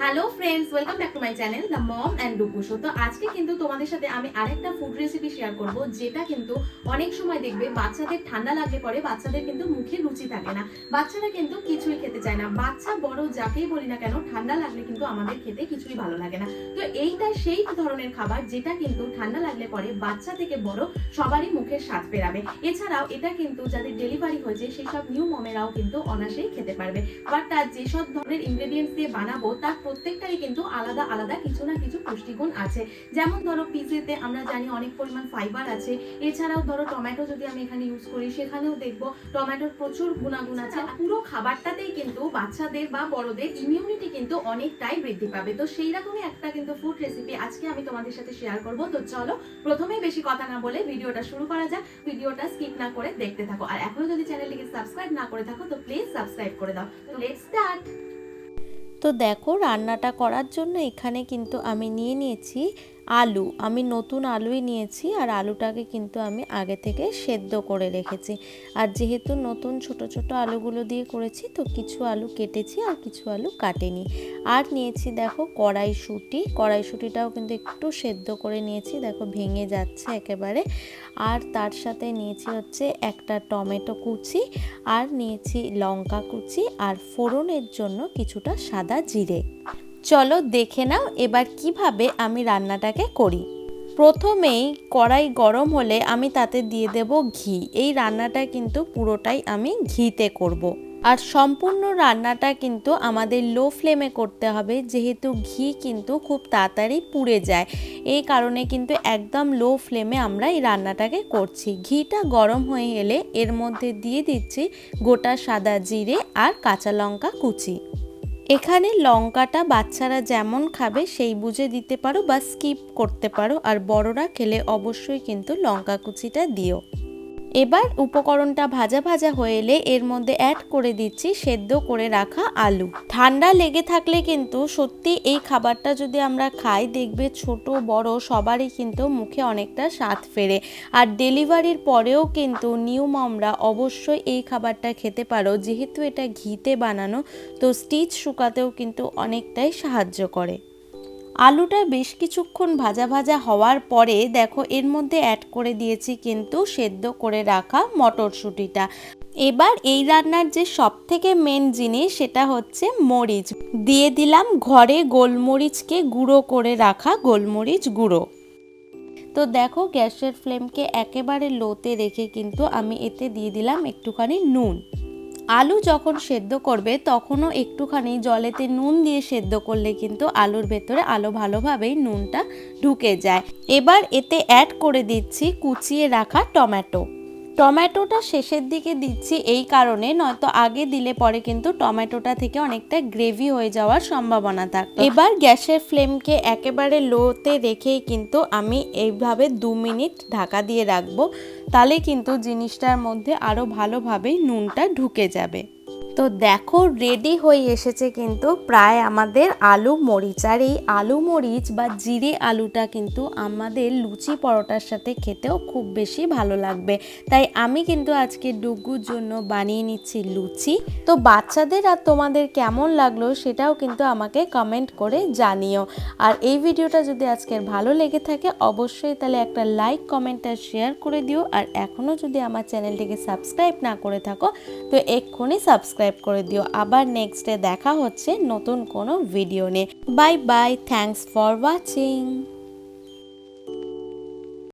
Hello friends welcome back to my channel the mom and Dupu তো আজকে কিন্তু তোমাদের সাথে আমি আরেকটা ফুড রেসিপি শেয়ার করব, যেটা কিন্তু অনেক সময় দেখবে বাচ্চাদের ঠান্ডা লাগলে পরে বাচ্চাদের কিন্তু মুখে রুচি থাকে না। বাচ্চারা কিন্তু কিছুই খেতে চায় না। বাচ্চা বড় যাকেই বলি না কেন, ঠান্ডা লাগলে কিন্তু আমাদের খেতে কিছুই ভালো লাগে না। তো এইটা সেই ধরনের খাবার যেটা কিন্তু ঠান্ডা লাগলে পরে বাচ্চা থেকে বড় সবারই মুখের স্বাদ ফেরাবে। এছাড়াও এটা কিন্তু যাদের ডেলিভারি হয়েছে সেসব নিউ মমেরাও কিন্তু অনাসেই খেতে পারবে। বাট তার যেসব ধরনের ইনগ্রেডিয়েন্টস দিয়ে বানাবো, তার প্রত্যেকটারই কিন্তু আলাদা আলাদা কিছু না কিছু পুষ্টিগুণ আছে। যেমন ধরো পিজেতে আমরা জানি অনেক পরিমাণ ফাইবার আছে। এছাড়াও ধরো টমেটো যদি আমি এখানে ইউজ করি, সেখানেও দেখব টমেটোর প্রচুর গুণাগুণ আছে পুরো খাবারটাতেই কিন্তু বাচ্চাদের বা বড়দের ইমিউনিটি কিন্তু অনেকটাই বৃদ্ধি পাবে। তো সেই রকমই একটা কিন্তু ফুড রেসিপি আজকে আমি তোমাদের সাথে শেয়ার করব। তো চলো প্রথমেই বেশি কথা না বলে ভিডিওটা শুরু করা যাক। ভিডিওটা স্কিপ না করে দেখতে থাকো। আর এখনও যদি চ্যানেলটিকে সাবস্ক্রাইব না করে থাকো, তো প্লিজ সাবস্ক্রাইব করে দাও। তো লেটস স্টার্ট তো দেখো রান্নাটা করার জন্য এখানে কিন্তু আমি নিয়ে নিয়েছি আলু। আমি নতুন আলুই নিয়েছি আর আলুটাকে কিন্তু আমি আগে থেকে সেদ্ধ করে রেখেছি। আর যেহেতু নতুন ছোট ছোট আলুগুলো দিয়ে করেছি, তো কিছু আলু কেটেছি আর কিছু আলু কাটেনি। আর নিয়েছি দেখো কড়াইশুঁটি। কড়াইশুঁটিটাও কিন্তু একটু সেদ্ধ করে নিয়েছি, দেখো ভেঙে যাচ্ছে একেবারে। আর তার সাথে নিয়েছি হচ্ছে একটা টমেটো কুচি, আর নিয়েছি লঙ্কা কুচি, আর ফোড়নের জন্য কিছুটা সাদা জিরে। চলো দেখে নাও এবার কীভাবে আমি রান্নাটাকে করি। প্রথমেই কড়াই গরম হলে আমি তাতে দিয়ে দেব ঘি। এই রান্নাটা কিন্তু পুরোটাই আমি ঘিতে করব। আর সম্পূর্ণ রান্নাটা কিন্তু আমাদের লো ফ্লেমে করতে হবে, যেহেতু ঘি কিন্তু খুব তাড়াতাড়ি পুড়ে যায়। এই কারণে কিন্তু একদম লো ফ্লেমে আমরা এই রান্নাটাকে করছি। ঘিটা গরম হয়ে এলে এর মধ্যে দিয়ে দিচ্ছি গোটা সাদা জিরে আর কাঁচা লঙ্কা কুচি। এখানে লঙ্কাটা বাচ্চারা যেমন খাবে, সেই বুঝে দিতে পারো বা স্কিপ করতে পারো। আর বড়রা খেলে অবশ্যই কিন্তু লঙ্কা কুচিটা দিও। এবার উপকরণটা ভাজা ভাজা হয়ে এলে এর মধ্যে অ্যাড করে দিচ্ছি সেদ্ধ করে রাখা আলু। ঠান্ডা লেগে থাকলে কিন্তু সত্যি এই খাবারটা যদি আমরা খাই, দেখবে ছোট, বড় সবারই কিন্তু মুখে অনেকটা স্বাদ ফেরে। আর ডেলিভারির পরেও কিন্তু নিউ মমরা অবশ্যই এই খাবারটা খেতে পারো। যেহেতু এটা ঘিতে বানানো, তো স্টিচ শুকাতেও কিন্তু অনেকটাই সাহায্য করে। আলুটা বেশ কিছুক্ষণ ভাজা ভাজা হওয়ার পরে দেখো এর মধ্যে অ্যাড করে দিয়েছি কিন্তু সেদ্ধ করে রাখা মটরশুঁটিটা। এবার এই রান্নার যে সব থেকে মেন জিনিস সেটা হচ্ছে মরিচ। দিয়ে দিলাম ঘরে গোলমরিচকে গুঁড়ো করে রাখা গোলমরিচ গুঁড়ো। তো দেখো গ্যাসের ফ্লেমকে একেবারে লোতে রেখে কিন্তু আমি এতে দিয়ে দিলাম একটুখানি নুন। আলু যখন সেদ্ধ করবে, তখনও একটুখানি জলেতে নুন দিয়ে সেদ্ধ করলে কিন্তু আলুর ভেতরে আলো ভালোভাবেই নুনটা ঢুকে যায়। এবার এতে অ্যাড করে দিচ্ছি কুচিয়ে রাখা টমেটো। টমেটোটা শেষের দিকে দিচ্ছি এই কারণে, নয়তো আগে দিলে পরে কিন্তু টমেটোটা থেকে অনেকটা গ্রেভি হয়ে যাওয়ার সম্ভাবনা থাকতো। এবার গ্যাসের ফ্লেমকে একেবারে লোতে রেখেই কিন্তু আমি এইভাবে দু মিনিট ঢাকা দিয়ে রাখব, তাহলে কিন্তু জিনিসটার মধ্যে আরও ভালোভাবেই নুনটা ঢুকে যাবে। তো দেখো রেডি হয়ে এসেছে কিন্তু প্রায় আমাদের আলু মরিচ। আর এই আলু মরিচ বা জিরে আলুটা কিন্তু আমাদের লুচি পরোটার সাথে খেতেও খুব বেশি ভালো লাগবে। তাই আমি কিন্তু আজকে ডুগুর জন্য বানিয়ে নিচ্ছি লুচি। তো বাচ্চাদের আর তোমাদের কেমন লাগল সেটাও কিন্তু আমাকে কমেন্ট করে জানিও। আর এই ভিডিওটা যদি আজকের ভালো লেগে থাকে, অবশ্যই তাহলে একটা লাইক কমেন্ট আর শেয়ার করে দিও। আর এখনও যদি আমার চ্যানেলটিকে সাবস্ক্রাইব না করে থাকো, তো এক্ষুনি সাবস্ক্রাইব সাবস্ক্রাইব করে দিও। আবার নেক্সট ডে দেখা হচ্ছে নতুন কোনো ভিডিও নিয়ে। Bye bye thanks for watching